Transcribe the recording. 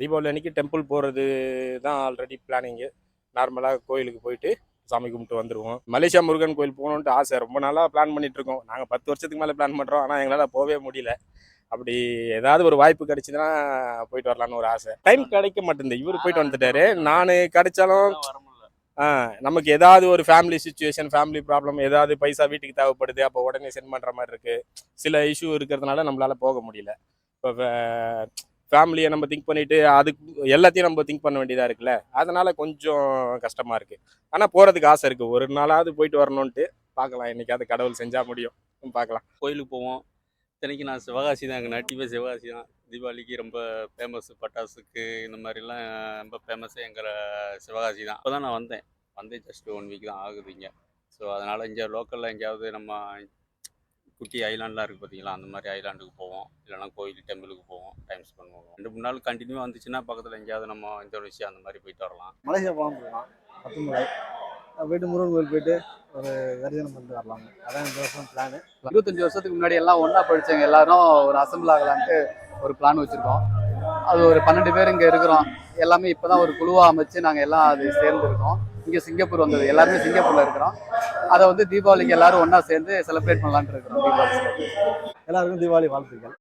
தீபாவளி அன்னைக்கு டெம்பிள் போகிறது தான் ஆல்ரெடி பிளானிங்கு நார்மலாக கோயிலுக்கு போயிட்டு சாமி கும்பிட்டு வந்துடுவோம் மலேசியா முருகன் கோயில் போகணுன்ட்டு ஆசை. ரொம்ப நாளாக பிளான் பண்ணிட்டு இருக்கோம். நாங்கள் பத்து வருஷத்துக்கு மேலே பிளான் பண்ணுறோம் ஆனால் எங்களால் போகவே முடியல. அப்படி ஏதாவது ஒரு வாய்ப்பு கிடைச்சதுன்னா போயிட்டு வரலான்னு ஒரு ஆசை. டைம் கிடைக்க மாட்டேங்குது. இவர் போயிட்டு வந்துட்டாரு. நான் கிடைச்சாலும் நமக்கு ஏதாவது ஒரு ஃபேமிலி சுச்சுவேஷன் ஃபேமிலி ப்ராப்ளம் ஏதாவது பைசா வீட்டுக்கு தேவைப்படுது அப்போ உடனே சென்ட் பண்ணுற மாதிரி இருக்குது சில இஷ்யூ இருக்கிறதுனால நம்மளால போக முடியல. இப்போ ஃபேமிலியை நம்ம திங்க் பண்ணிட்டு அதுக்கு எல்லாத்தையும் நம்ம திங்க் பண்ண வேண்டியதாக இருக்குல்ல? அதனால கொஞ்சம் கஷ்டமாக இருக்குது ஆனால் போகிறதுக்கு ஆசை இருக்குது ஒரு நாளாவது போயிட்டு வரணும்ன்ட்டு பார்க்கலாம். என்னைக்காவது கடவுள் செஞ்சால் முடியும். பார்க்கலாம். கோயிலுக்கு போவோம். இத்தனைக்கு நான் சிவகாசி தான். எங்கள் நட்டிவே சிவகாசி தான். தீபாவளிக்கு ரொம்ப ஃபேமஸ் பட்டாசுக்கு இந்த மாதிரிலாம் ரொம்ப ஃபேமஸே எங்கள் சிவகாசி தான். இப்போ தான் நான் வந்தேன். வந்தேன் ஜஸ்ட் ஒன் வீக் தான் ஆகுது இங்கே. ஸோ அதனால் இங்கே லோக்கலில் எங்கேயாவது நம்ம குட்டி ஐலாண்ட்லாம் இருக்குது பார்த்தீங்களா அந்த மாதிரி ஐலாண்டுக்கு போவோம். இல்லைனா கோயில் டெம்பிளுக்கு போவோம். டைம் ஸ்பெண்ட் பண்ணுவோம். ரெண்டு மூணு நாள் கண்டினியூ வந்துச்சுன்னா பக்கத்தில் எங்கேயாவது நம்ம இந்தோனேஷியா அந்த மாதிரி போயிட்டு வரலாம். மலேசியா போகலாம் போகலாம் பத்துமலை போயிட்டு முருகன் கோயில் போயிட்டு ஒரு தரிசனம் பண்ணிட்டு வரலாம். அதான் இந்த வருஷம் பிளானு இருபத்தஞ்சு வருஷத்துக்கு முன்னாடி எல்லாம் ஒன்றா படித்தவங்க எல்லாரும் ஒரு அசம்பிள் ஆகலான்ட்டு ஒரு பிளான் வச்சுருக்கோம். அது ஒரு பன்னெண்டு பேர் இங்கே இருக்கிறோம். எல்லாமே இப்போ தான் ஒரு குழுவாக அமைச்சு நாங்கள் எல்லாம் அது சேர்ந்துருக்கோம். இங்கே சிங்கப்பூர் வந்தது. எல்லாருமே சிங்கப்பூரில் இருக்கிறோம். அதை வந்து தீபாவளிக்கு எல்லாரும் ஒன்றா சேர்ந்து செலிப்ரேட் பண்ணலான்ட்டு இருக்கிறோம். தீபாவளி எல்லாருக்கும் தீபாவளி வாழ்த்துக்கள்.